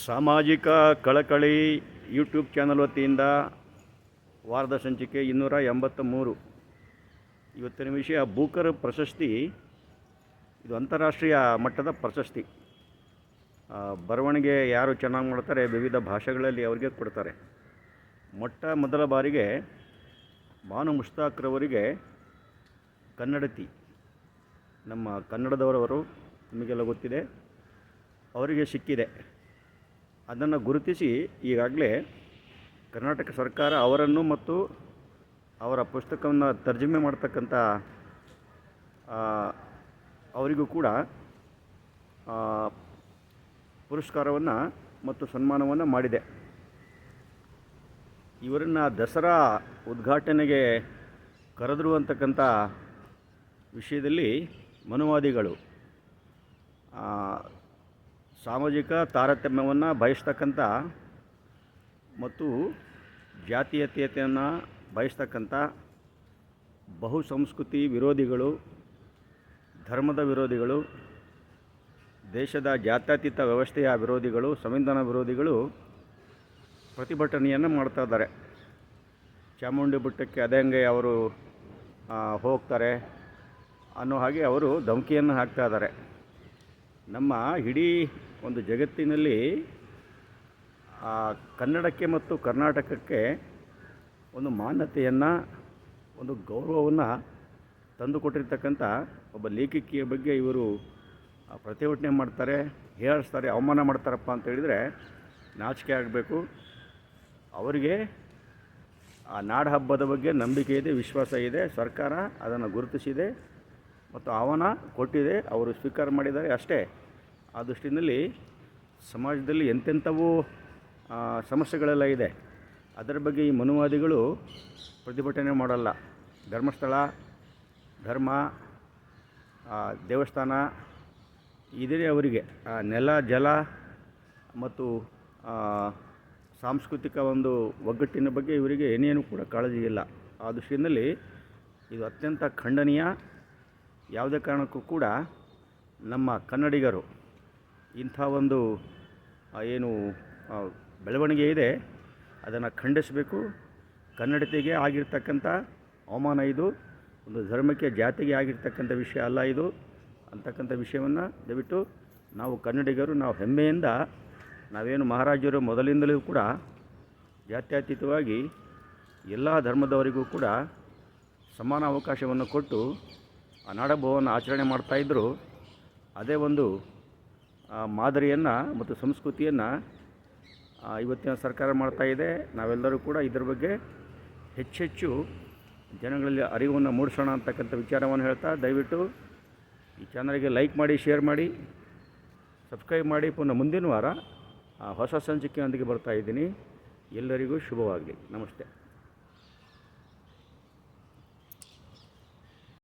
ಸಾಮಾಜಿಕ ಕಳಕಳಿ YouTube channel ವತಿಯಿಂದ ವಾರದ ಸಂಚಿಕೆ ಇನ್ನೂರ ಎಂಬತ್ತ ಮೂರು ಇವತ್ತಿನ ವಿಷಯ ಬೂಕರ್ ಪ್ರಶಸ್ತಿ. ಇದು ಅಂತಾರಾಷ್ಟ್ರೀಯ ಮಟ್ಟದ ಪ್ರಶಸ್ತಿ. ಬರವಣಿಗೆ ಯಾರು ಚೆನ್ನಾಗಿ ಮಾಡ್ತಾರೆ, ವಿವಿಧ ಭಾಷೆಗಳಲ್ಲಿ ಅವರಿಗೆ ಕೊಡ್ತಾರೆ. ಮೊಟ್ಟ ಮೊದಲ ಬಾರಿಗೆ ಭಾನು ಮುಷ್ತಾಕ್ರವರಿಗೆ ಕನ್ನಡತಿ. ನಮ್ಮ ಕನ್ನಡದವರವರು ನಿಮಗೆಲ್ಲ ಗೊತ್ತಿದೆ, ಅವರಿಗೆ ಸಿಕ್ಕಿದೆ. ಅದನ್ನು ಗುರುತಿಸಿ ಈಗಾಗಲೇ ಕರ್ನಾಟಕ ಸರ್ಕಾರ ಅವರನ್ನು ಮತ್ತು ಅವರ ಪುಸ್ತಕವನ್ನು ತರ್ಜುಮೆ ಮಾಡ್ತಕ್ಕಂಥ ಅವರಿಗೂ ಕೂಡ ಪುರಸ್ಕಾರವನ್ನು ಮತ್ತು ಸನ್ಮಾನವನ್ನು ಮಾಡಿದೆ. ಇವರನ್ನು ದಸರಾ ಉದ್ಘಾಟನೆಗೆ ಕರೆದ್ರು ಅಂತಕ್ಕಂಥ ವಿಷಯದಲ್ಲಿ ಮನುವಾದಿಗಳು ಸಾಮಾಜಿಕ ತಾರತಮ್ಯವನ್ನು ಬಯಸ್ತಕ್ಕಂಥ ಮತ್ತು ಜಾತೀಯತೆಯನ್ನು ಬಯಸ್ತಕ್ಕಂಥ ಬಹುಸಂಸ್ಕೃತಿ ವಿರೋಧಿಗಳು, ಧರ್ಮದ ವಿರೋಧಿಗಳು, ದೇಶದ ಜಾತ್ಯತೀತ ವ್ಯವಸ್ಥೆಯ ವಿರೋಧಿಗಳು, ಸಂವಿಧಾನ ವಿರೋಧಿಗಳು ಪ್ರತಿಭಟನೆಯನ್ನು ಮಾಡ್ತಾ ಇದ್ದಾರೆ. ಚಾಮುಂಡಿ ಬೆಟ್ಟಕ್ಕೆ ಅದಂಗೆ ಅವರು ಹೋಗ್ತಾರೆ ಅನ್ನೋ ಹಾಗೆ ಅವರು ಧಮಕಿಯನ್ನು ಹಾಕ್ತಾ ಇದ್ದಾರೆ. ನಮ್ಮ ಇಡೀ ಒಂದು ಜಗತ್ತಿನಲ್ಲಿ ಆ, ಕನ್ನಡಕ್ಕೆ ಮತ್ತು ಕರ್ನಾಟಕಕ್ಕೆ ಒಂದು ಮಾನ್ಯತೆಯನ್ನು ಒಂದು ಗೌರವವನ್ನು ತಂದುಕೊಟ್ಟಿರ್ತಕ್ಕಂಥ ಒಬ್ಬ ಲೇಖಕಿಯ ಬಗ್ಗೆ ಇವರು ಪ್ರತಿಭಟನೆ ಮಾಡ್ತಾರೆ ಹೇಳಿಸ್ತಾರೆ ಅವಮಾನ ಮಾಡ್ತಾರಪ್ಪ ಅಂತ ಹೇಳಿದರೆ ನಾಚಿಕೆ ಆಗಬೇಕು. ಅವರಿಗೆ ಆ ನಾಡ ಹಬ್ಬದ ಬಗ್ಗೆ ನಂಬಿಕೆ ಇದೆ ವಿಶ್ವಾಸ ಇದೆ ಸರ್ಕಾರ ಅದನ್ನು ಗುರುತಿಸಿದೆ ಮತ್ತು ಆಹ್ವಾನ ಕೊಟ್ಟಿದೆ ಅವರು ಸ್ವೀಕಾರ ಮಾಡಿದ್ದಾರೆ ಅಷ್ಟೇ. ಆ ದೃಷ್ಟಿನಲ್ಲಿ ಸಮಾಜದಲ್ಲಿ ಎಂತೆಂಥವೂ ಸಮಸ್ಯೆಗಳೆಲ್ಲ ಇದೆ. ಅದರ ಬಗ್ಗೆ ಈ ಮನುವಾದಿಗಳು ಪ್ರತಿಭಟನೆ ಮಾಡಲ್ಲ. ಧರ್ಮಸ್ಥಳ, ಧರ್ಮ ದೇವಸ್ಥಾನ ಇದೇ ಅವರಿಗೆ. ನೆಲ, ಜಲ ಮತ್ತು ಸಾಂಸ್ಕೃತಿಕ ಒಂದು ಒಗ್ಗಟ್ಟಿನ ಬಗ್ಗೆ ಇವರಿಗೆ ಏನೇನು ಕೂಡ ಕಾಳಜಿ ಇಲ್ಲ. ಆ ದೃಷ್ಟಿಯಲ್ಲಿ ಇದು ಅತ್ಯಂತ ಖಂಡನೀಯ. ಯಾವುದೇ ಕಾರಣಕ್ಕೂ ಕೂಡ ನಮ್ಮ ಕನ್ನಡಿಗರು ಇಂಥ ಒಂದು ಏನು ಬೆಳವಣಿಗೆ ಇದೆ, ಅದನ್ನು ಖಂಡಿಸಬೇಕು. ಕನ್ನಡತೆಗೆ ಆಗಿರ್ತಕ್ಕಂಥ ಅವಮಾನ ಇದು, ಒಂದು ಧರ್ಮಕ್ಕೆ ಜಾತಿಗೆ ಆಗಿರ್ತಕ್ಕಂಥ ವಿಷಯ ಅಲ್ಲ ಇದು, ಅಂತಕ್ಕಂಥ ವಿಷಯವನ್ನು ದಯವಿಟ್ಟು ನಾವು ಕನ್ನಡಿಗರು, ನಾವು ಹೆಮ್ಮೆಯಿಂದ, ನಾವೇನು ಮಹಾರಾಜರು ಮೊದಲಿಂದಲೂ ಕೂಡ ಜಾತ್ಯತೀತವಾಗಿ ಎಲ್ಲ ಧರ್ಮದವರಿಗೂ ಕೂಡ ಸಮಾನ ಅವಕಾಶವನ್ನು ಕೊಟ್ಟು ಆ ನಾಡಹಬ್ಬವನ್ನು ಆಚರಣೆ ಮಾಡ್ತಾಯಿದ್ದರು ಅದೇ ಒಂದು ಮಾದರಿಯನ್ನು ಮತ್ತು ಸಂಸ್ಕೃತಿಯನ್ನು ಇವತ್ತಿನ ಸರ್ಕಾರ ಮಾಡ್ತಾ ಇದೆ. ನಾವೆಲ್ಲರೂ ಕೂಡ ಇದರ ಬಗ್ಗೆ ಹೆಚ್ಚೆಚ್ಚು ಜನಗಳಲ್ಲಿ ಅರಿವನ್ನು ಮೂಡಿಸೋಣ ಅಂತಕ್ಕಂಥ ವಿಚಾರವನ್ನು ಹೇಳ್ತಾ, ದಯವಿಟ್ಟು ಈ ಚಾನಲ್ಗೆ ಲೈಕ್ ಮಾಡಿ, ಶೇರ್ ಮಾಡಿ, ಸಬ್ಸ್ಕ್ರೈಬ್ ಮಾಡಿ. ಪುನಃ ಮುಂದಿನ ವಾರ ಹೊಸ ಸಂಚಿಕೆಯೊಂದಿಗೆ ಬರ್ತಾ ಇದ್ದೀನಿ. ಎಲ್ಲರಿಗೂ ಶುಭವಾಗಲಿ. ನಮಸ್ತೆ.